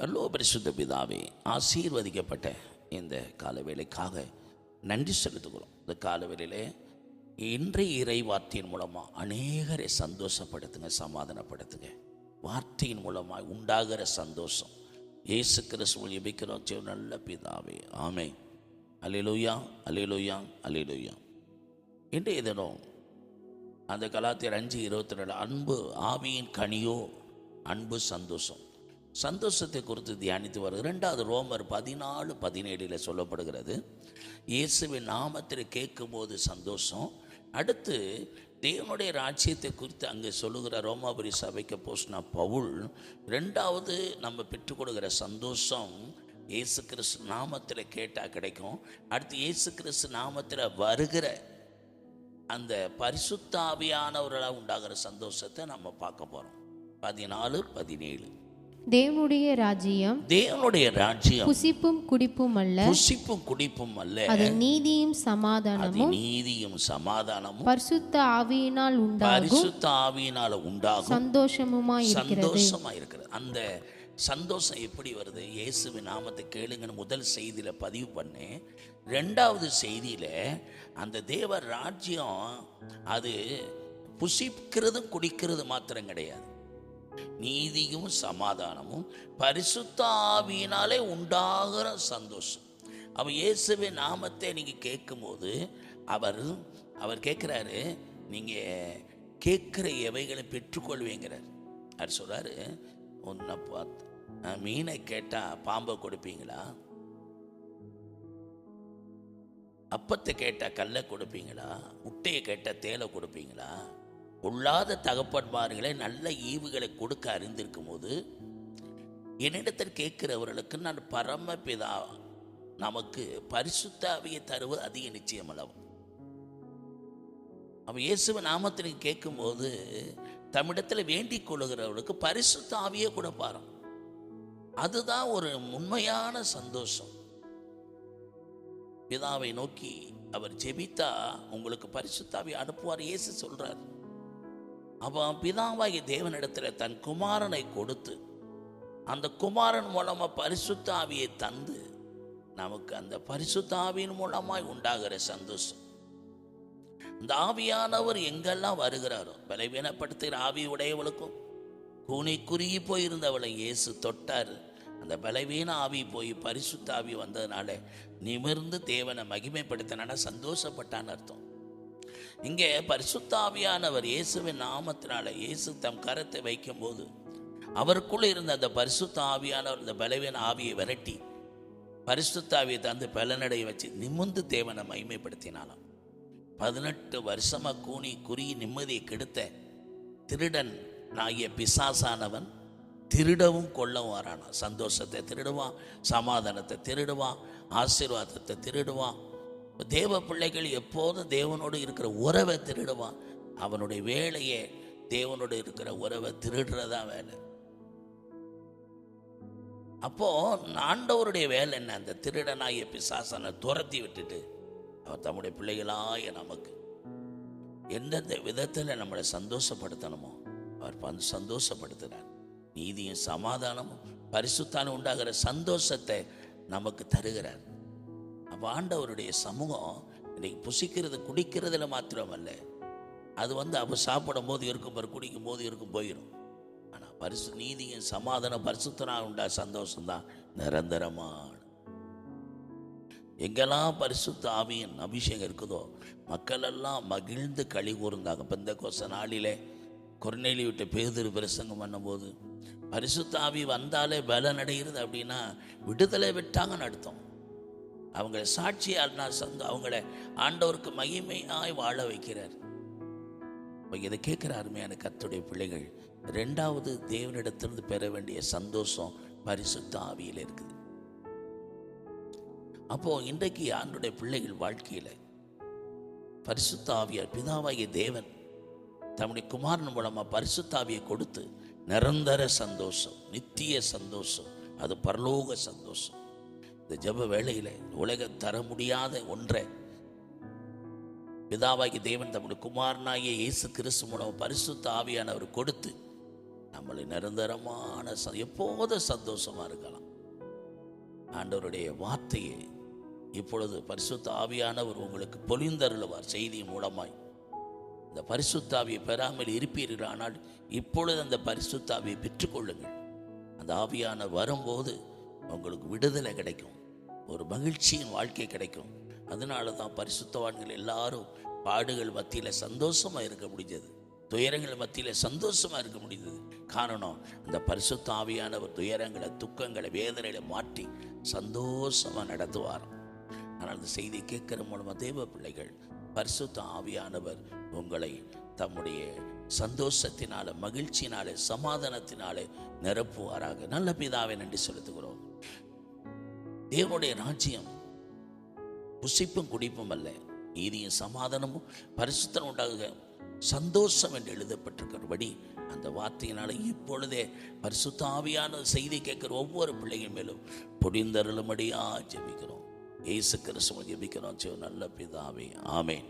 பரலோக பரிசுத்த பிதாவே ஆசீர்வதிக்கப்பட்ட இந்த காலவேளைக்காக நன்றி செலுத்துகிறோம். இந்த காலவேளையிலே இன்றைய இறை வார்த்தையின் மூலமாக அநேகரை சந்தோஷப்படுத்துங்க சமாதானப்படுத்துங்க. வார்த்தையின் மூலமாக உண்டாகிற சந்தோஷம். இயேசு கிறிஸ்துவ எபிக்கிறோம் ஜெய நல்ல பிதாவே. ஆமை அலிலுயா அலிலுயா அலிலுயா இன்றைய தினம் அந்த கலாத்தியர் அஞ்சு இருபத்தி ரெண்டு அன்பு ஆவியின் கனியோ அன்பு சந்தோஷம். சந்தோஷத்தை குறித்து தியானித்து வருது ரெண்டாவது ரோமர் பதினாலு பதினேழில் சொல்லப்படுகிறது. இயேசுவின் நாமத்தில் கேட்கும்போது சந்தோஷம். அடுத்து தேவனுடைய ராஜ்யத்தை குறித்து அங்கே சொல்லுகிற ரோமாபுரி சபைக்கு போஸ்னா பவுல். ரெண்டாவது நம்ம பெற்றுக் கொடுக்குற சந்தோஷம் இயேசு கிறிஸ்து நாமத்தில் கேட்டால் கிடைக்கும். அடுத்து இயேசு கிறிஸ்து நாமத்தில் வருகிற அந்த பரிசுத்தாவியானவர்களாக உண்டாகிற சந்தோஷத்தை நம்ம பார்க்க போகிறோம் பதினாலு பதினேழு. தேவனுடைய ராஜ்யம் தேவனுடைய ராஜ்யம் புசிப்பும் குடிப்பும் அல்ல. புசிப்பும் குடிப்பும் அல்ல. அது நீதியும் சமாதானமும் நீதியும் சமாதானமும் பரிசுத்த ஆவியினால் உண்டாகும். பரிசுத்த ஆவியினால உண்டாகும். சந்தோஷமுமாய் இருக்கிறது. சந்தோஷமா இருக்கிறது. அந்த சந்தோஷம் எப்படி வருது? இயேசுவின் நாமத்தை கேளுங்கன்னு முதல் செய்தியில பதிவு பண்ணேன் ரெண்டாவது செய்தியில அந்த தேவ ராஜ்யம் அது புசிக்கிறது குடிக்கிறது மாத்திரம் கிடையாது. நீதியும் சமாதானமும் பரிசுத்த ஆவியினாலே உண்டாகிற சந்தோஷம். அவர் இயேசுவின் நாமத்தை நீங்கள் கேட்கும்போது அவர் அவர் கேட்குறாரு நீங்கள் கேட்குற எவைகளை பெற்றுக்கொள்வீங்கிறார். அவர் சொல்கிறாரு ஒன்றை பார்த்து மீனை கேட்டால் பாம்பை கொடுப்பீங்களா? அப்பத்தை கேட்டால் கல்லை கொடுப்பீங்களா? முட்டையை கேட்டால் தேலை கொடுப்பீங்களா? உள்ளாத தகப்பன்மார்களை நல்ல ஈவுகளை கொடுக்க அறிந்திருக்கும் போது என்னிடத்தில் கேட்கிறவர்களுக்கு நான் பரமபிதா நமக்கு பரிசுத்தாவியை தருவது அதிக நிச்சயம் அல்லவா? அவன் இயேசுவ நாமத்தில் கேட்கும்போது தம்மிடத்தில் வேண்டிக் கொள்ளுகிறவர்களுக்கு பரிசுத்தாவியே கூட கொடுப்பாராம். அதுதான் ஒரு உண்மையான சந்தோஷம். பிதாவை நோக்கி அவர் ஜெபித்தா உங்களுக்கு பரிசுத்தாவி அனுப்புவார் இயேசு சொல்றார். அவன் பிதாவாகிய தேவனிடத்தில் தன் குமாரனை கொடுத்து அந்த குமாரன் மூலமாக பரிசுத்தாவியை தந்து நமக்கு அந்த பரிசுத்தாவியின் மூலமாய் உண்டாகிற சந்தோஷம். இந்த ஆவியானவர் எங்கெல்லாம் வருகிறாரோ பலவீனப்படுத்துகிற ஆவி உடையவளுக்கும் கூனி குறுகி போயிருந்தவளை இயேசு தொட்டார். அந்த பலவீன ஆவி போய் பரிசுத்த ஆவி வந்ததுனால நிமிர்ந்து தேவனை மகிமைப்படுத்தினா சந்தோஷப்பட்டான்னு அர்த்தம். இங்கே பரிசுத்தாவியானவர் இயேசுவின் நாமத்தினால இயேசு தம் கரத்தை வைக்கும்போது அவருக்குள்ள இருந்த அந்த பரிசுத்த ஆவியானவர் இந்த பலவீன ஆவியை விரட்டி பரிசுத்த ஆவியை தந்து பலனடைய வச்சு நிமிர்ந்து தேவனை மகிமைப்படுத்தினாலாம் பதினெட்டு வருஷமா கூனி குறுகி நிம்மதியை கெடுத்த திருடன் ஆகிய பிசாசானவன் திருடவும் கொள்ளவும் வரானான் சந்தோஷத்தை திருடுவான் சமாதானத்தை திருடுவான் ஆசீர்வாதத்தை திருடுவான் தேவ பிள்ளைகள் எப்போதும் தேவனோடு இருக்கிற உறவை திருடுவான். அவனுடைய வேலையே தேவனோடு இருக்கிற உறவை திருடுறதா வேலை. அப்போ ஆண்டவருடைய வேலை என்ன? அந்த திருடனாகிய பிசாசனை துரத்தி விட்டுட்டு அவர் தம்முடைய பிள்ளைகளாய நமக்கு எந்தெந்த விதத்தில் நம்மளை சந்தோஷப்படுத்தணுமோ அவர் பந்து சந்தோஷப்படுத்துகிறார் நீதியும் சமாதானமும் பரிசுத்தான உண்டாகிற சந்தோஷத்தை நமக்கு தருகிறார். ஆண்டவருடைய சமூகம் இன்னைக்கு புசிக்கிறது குடிக்கிறதுல மாத்திரமல்ல. அது வந்து அவர் சாப்பிடும் போது இருக்கும் பாரு குடிக்கும் போது இருக்கும் போயிடும் ஆனால் பரிசு நீதியும் சமாதானம் பரிசுத்தனாக உண்டா? சந்தோஷம்தான். நிரந்தரமான. எங்கெல்லாம் பரிசுத்த ஆவியின் அபிஷேகம் இருக்குதோ மக்கள் எல்லாம் மகிழ்ந்து கழி கூர்ந்தாங்க. பெந்த கோச நாளிலே கொர்நேலி விட்டு பேதிரு பிரசங்கம் பண்ணும்போது பரிசுத்த ஆவி வந்தாலே பலன் அடைகிறது அப்படின்னா விடுதலை விட்டாங்கன்னு அர்த்தம். அவங்கள சாட்சியாள்னா சந்த அவங்கள ஆண்டவருக்கு மகிமையாய் வாழ வைக்கிறார். இப்போ இதை கேட்குற அருமையான கத்துடைய பிள்ளைகள் ரெண்டாவது தேவனிடத்திலிருந்து பெற வேண்டிய சந்தோஷம் பரிசுத்த ஆவியில் இருக்குது. அப்போ இன்றைக்கு ஆண்டுடைய பிள்ளைகள் வாழ்க்கையில் பரிசுத்த ஆவியார் பிதாவாகிய தேவன் தம்முடைய குமாரன் மூலமாக பரிசுத்தாவியை கொடுத்து நிரந்தர சந்தோஷம் நித்திய சந்தோஷம் அது பரலோக சந்தோஷம். இந்த ஜப வேளையில் உலக தர முடியாத ஒன்றை பிதாவாகி தேவன் தம்முடைய குமாரனாகிய இயேசு கிறிஸ்து மூலம் பரிசுத்த ஆவியானவர் கொடுத்து நம்மளை நிரந்தரமான ச- எப்போதும் சந்தோஷமா இருக்கலாம். ஆண்டவருடைய வார்த்தையை இப்பொழுது பரிசுத்த ஆவியானவர் உங்களுக்கு பொழிந்தருளுவார் செய்தி மூலமாய். இந்த பரிசுத்தாவியை பெறாமல் இருப்பீர்கள் ஆனால் இப்பொழுது அந்த பரிசுத்தாவியை பெற்றுக்கொள்ளுங்கள். அந்த ஆவியான வரும்போது உங்களுக்கு விடுதலை கிடைக்கும். ஒரு மகிழ்ச்சியின் வாழ்க்கை கிடைக்கும். அதனால தான் பரிசுத்தவான்கள் எல்லாரும் பாடுகள் மத்தியில் சந்தோஷமாக இருக்க முடிஞ்சது. துயரங்கள் மத்தியில் சந்தோஷமாக இருக்க முடிந்தது காரணம் அந்த பரிசுத்த ஆவியானவர் துயரங்களை துக்கங்களை வேதனைகளை மாற்றி சந்தோஷமாக நடத்துவார். ஆனால் அந்த செய்தி கேட்கிற மூலமாக தேவ பிள்ளைகள் பரிசுத்த ஆவியானவர் உங்களை தம்முடைய சந்தோஷத்தினால மகிழ்ச்சியினாலே சமாதானத்தினாலே நிரப்புவாராக. நல்ல பிதாவை நன்றி செலுத்துகிறோம். தேவனுடைய ராஜ்யம் புசிப்பும் குடிப்பும் அல்ல. நீதியும் சமாதானமும் பரிசுத்தம் உண்டாகுக. சந்தோஷம் என்று எழுதப்பட்டிருக்கிறபடி அந்த வார்த்தையினால் இப்பொழுதே பரிசுத்தாவியான செய்தி கேட்கிற ஒவ்வொரு பிள்ளைகள் மேலும் பொடிந்தருளும்படியா ஜெபிக்கிறோம். இயேசு கிறிஸ்துவ ஜெபிக்கிறோம். நல்ல பிதாவே. ஆமேன்.